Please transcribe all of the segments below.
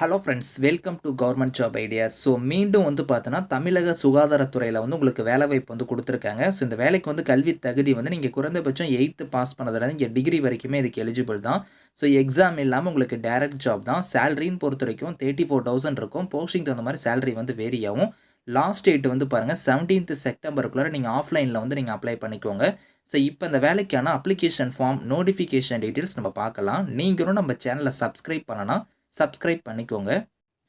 Hello friends welcome to government job idea so மீண்டும் வந்து பார்த்தோன்னா தமிழக சுகாதாரத்துறையில் வந்து உங்களுக்கு வேலைவாய்ப்பு வந்து கொடுத்துருக்காங்க. ஸோ இந்த வேலைக்கு வந்து கல்வி தகுதி வந்து நீங்கள் குறைந்தபட்சம் எயித்து பாஸ் பண்ணதுலேருந்து இங்கே டிகிரி வரைக்குமே இதுக்கு எலிஜிபிள் தான். ஸோ எக்ஸாம் இல்லாமல் உங்களுக்கு டேரக்ட் ஜாப் தான். சேலரின்னு பொறுத்த வரைக்கும் தேர்ட்டி ஃபோர் தௌசண்ட் இருக்கும். போஸ்டிங் தகுந்த மாதிரி சேலரி வந்து வேரி ஆகும். லாஸ்ட் டேட் வந்து பாருங்கள் செவன்டீன்த் செப்டம்பருக்குள்ளே நீங்கள் ஆஃப்லைனில் வந்து நீங்கள் அப்ளை பண்ணிக்கோங்க. ஸோ இப்போ இந்த வேலைக்கான அப்ளிகேஷன் ஃபார்ம் நோட்டிஃபிகேஷன் டீட்டெயில்ஸ் நம்ம பார்க்கலாம். நீங்களும் நம்ம சேனலை சப்ஸ்கிரைப் பண்ணனா சப்ஸ்கிரைப் பண்ணிக்கோங்க.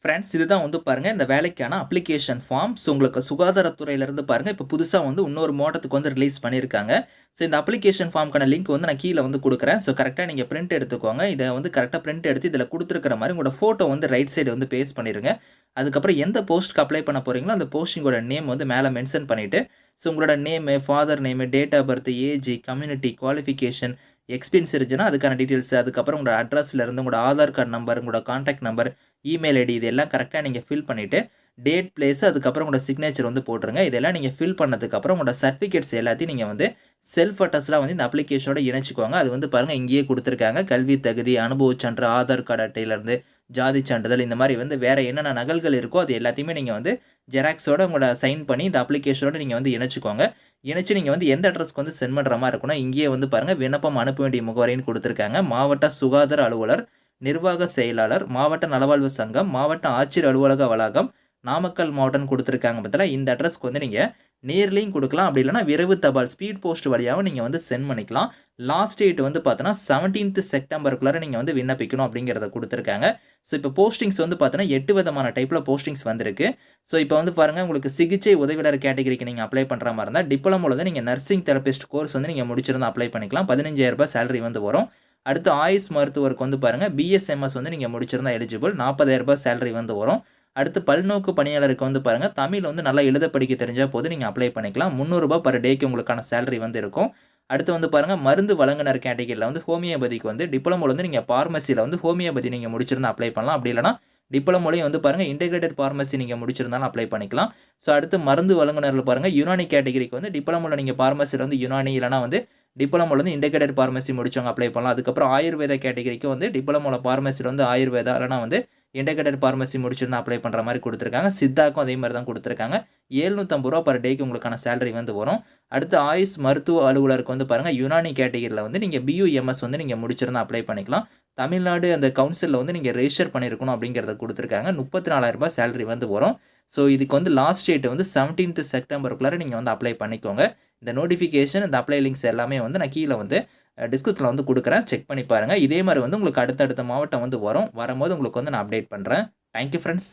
ஃப்ரெண்ட்ஸ் இதுதான் வந்து பாருங்கள் இந்த வேலைக்கான அப்ளிகேஷன் ஃபார்ம்ஸ் உங்களுக்கு சுகாதாரத்துறையிலேருந்து பாருங்கள் இப்போ புதுசாக வந்து இன்னொரு மாவட்டத்துக்கு வந்து ரிலீஸ் பண்ணியிருக்காங்க. ஸோ இந்த அப்ளிகேஷன் ஃபார்ம்க்கான லிங்க் வந்து நான் கீழே வந்து கொடுக்குறேன். ஸோ கரெக்டாக நீங்கள் பிரிண்ட் எடுத்துக்கோங்க. இதை வந்து கரெக்டாக பிரிண்ட் எடுத்து இதில் கொடுத்துருக்கிற மாதிரி உங்களோட ஃபோட்டோ வந்து ரைட் சைடு வந்து பேஸ்ட் பண்ணிடுங்க அதுக்கப்புறம் எந்த போஸ்ட்டுக்கு அப்ளை பண்ண போகிறீங்களோ அந்த போஸ்டிங்கோட நேம் வந்து மேலே மென்ஷன் பண்ணிவிட்டு ஸோ உங்களோட name father name date of birth age community qualification experience இருந்துச்சுன்னா அதுக்கான டீட்டெயில்ஸ் அதுக்கப்புறம் உங்களோட அட்ரஸ்லேருந்து உங்களோட ஆதார் கார்டு நம்பர் உங்களோட காண்டாக்ட் நம்பர் இமெயில் ஐடி இதெல்லாம் கரெக்டாக நீங்கள் ஃபில் பண்ணிவிட்டு டேட் பிளேஸ் அதுக்கப்புறம் உங்களோட சிக்னேச்சர் வந்து போட்டுருங்க. இதெல்லாம் நீங்கள் ஃபில் பண்ணதுக்கப்புறம் உங்களோட சர்டிஃபிகேட்ஸ் எல்லாத்தையும் நீங்கள் வந்து செல்ஃப் அட்டஸ்லாம் வந்து இந்த அப்ளிகேஷனோட இணைச்சிக்கோங்க. அது வந்து பாருங்கள் இங்கேயே கொடுத்துருக்காங்க. கல்வி தகுதி அனுபவச் சான்று ஆதார் கார்டு அட்டையிலேருந்து ஜாதி சான்றிதழ் இந்த மாதிரி வந்து வேறு என்னென்ன நகல்கள் இருக்கோ அது எல்லாத்தையுமே நீங்கள் வந்து ஜெராக்ஸோட உங்களோட சைன் பண்ணி இந்த அப்ளிகேஷனோட நீங்கள் வந்து இணைச்சிக்கோங்க. இணைச்சு நீங்கள் வந்து எந்த அட்ரஸ்க்கு வந்து சென்ட் பண்ணுற மாதிரி இருக்குன்னா இங்கேயே வந்து பாருங்கள் விண்ணப்பம் அனுப்ப வேண்டிய முகவரின்னு கொடுத்துருக்காங்க. மாவட்ட சுகாதார அலுவலர் நிர்வாக செயலாளர் மாவட்ட நலவாழ்வு சங்கம் மாவட்ட ஆட்சியர் அலுவலக வளாகம் நாமக்கல் மாவட்டம் கொடுத்துருக்காங்க. பார்த்தீங்களா இந்த அட்ரஸ்க்கு வந்து நீங்கள் நேர்லேயும் கொடுக்கலாம். அப்படி இல்லைனா விரைவு தபால் ஸ்பீட் போஸ்ட் வழியாகவும் நீங்கள் வந்து சென்ட் பண்ணிக்கலாம். லாஸ்ட் டேட் வந்து பார்த்தோன்னா செவன்டீன்த் செப்டம்பருக்குள்ளார நீங்கள் வந்து விண்ணப்பிக்கணும் அப்படிங்கிறத கொடுத்துருக்காங்க. ஸோ இப்போ போஸ்டிங்ஸ் வந்து பார்த்தோன்னா எட்டு விதமான டைப்பில் போஸ்டிங்ஸ் வந்திருக்கு. ஸோ இப்போ வந்து பாருங்கள் உங்களுக்கு சிகிச்சை உதவியாளர் கேட்டகரிக்கு நீங்கள் அப்ளை பண்ணுற மாதிரி இருந்தால் டிப்ளமோவில் வந்து நீங்கள் நர்சிங் தெரபிஸ்ட் கோர்ஸ் வந்து நீங்கள் முடிச்சிருந்தால் அப்ளை பண்ணிக்கலாம். பதினஞ்சாயிரரூபா சேலரி வந்து வரும். அடுத்து ஆயுஷ் மருத்துவருக்கு வந்து பாருங்கள் பிஎஸ்எம்எஸ் வந்து நீங்கள் முடிச்சிருந்தால் எலிஜிபிள் நாற்பதாயிரரூபா சேலரி வந்து வரும். அடுத்து பல்நோக்கு பணியாளருக்கு வந்து பாருங்கள் தமிழ் வந்து நல்லா எழுத படிக்க தெரிஞ்சால் போது நீங்கள் அப்ளை பண்ணிக்கலாம். முந்நூறுரூபா பர் டேக்கு உங்களுக்கான சேலரி வந்து இருக்கும். அடுத்து வந்து பாருங்கள் மருந்து வழங்குனர் கேட்டகரியில் வந்து ஹோமியோபதிக்கு வந்து டிப்ளமோவில் வந்து நீங்கள் ஃபார்மசியில் வந்து ஹோமியோபதி நீங்கள் முடிச்சிருந்தா அப்ளை பண்ணலாம். அப்படி இல்லைனா டிப்ளமோலையும் வந்து பாருங்கள் இன்டெகிரேட்டட் ஃபார்மசி நீங்கள் முடிச்சிருந்தாலும் அப்ளை பண்ணிக்கலாம். ஸோ அடுத்து மருந்து வழங்குனரில் பாருங்கள் யுனானி கேட்டகரிக்கு வந்து டிப்ளமோவில் நீங்கள் ஃபார்மசியில் வந்து யுனானி இல்லைனா வந்து டிப்ளமோவில் வந்து இன்டெகிரேட்டட் ஃபார்மசி முடிச்சவங்க அப்ளை பண்ணலாம். அதுக்கப்புறம் ஆயுர்வேத கேட்டகரிக்கு வந்து டிப்ளமோவில் ஃபார்மசியில் வந்து ஆயுர்வேதா இல்லைனா வந்து இன்டெகிரேட்டட் ஃபார்மசி முடிச்சிருந்தா அப்ளை பண்ணுற மாதிரி கொடுத்துருக்காங்க. சித்தாக்கும் அதே மாதிரி தான் கொடுத்துருக்காங்க. ஏழ்நூற்றம்பது ரூபா பர் டேக்கு உங்களுக்கான சேலரி வந்து வரும். அடுத்து ஆயுஷ் மருத்துவ அலுவலருக்கு வந்து பாருங்கள் யுனானி கேட்டகரியில் வந்து நீங்கள் பியூஎம்எஸ் வந்து நீங்கள் முடிச்சிருந்தா அப்ளை பண்ணிக்கலாம். தமிழ்நாடு அந்த கவுன்சிலில் வந்து நீங்கள் ரெஜிஸ்டர் பண்ணியிருக்கணும் அப்படிங்கிறத கொடுத்துருக்காங்க. முப்பத்தி நாலாயிரரூபா சேலரி வந்து வரும். ஸோ இதுக்கு வந்து லாஸ்ட் டேட் வந்து செவன்டீன்த் செப்டம்பருக்குள்ளார நீங்கள் வந்து அப்ளை பண்ணிக்கோங்க. இந்த நோட்டிஃபிகேஷன் இந்த அப்ளை லிங்க்ஸ் எல்லாமே வந்து நான் கீழே வந்து டிஸ்கிரிப்ஷனில் வந்து கொடுக்குறேன். செக் பண்ணி பாருங்கள் இதே மாதிரி வந்து உங்களுக்கு அடுத்தடுத்த மாவட்டம் வந்து வரும். வரும்போது உங்களுக்கு வந்து நான் அப்டேட் பண்ணுறேன் தேங்க்யூ ஃப்ரெண்ட்ஸ்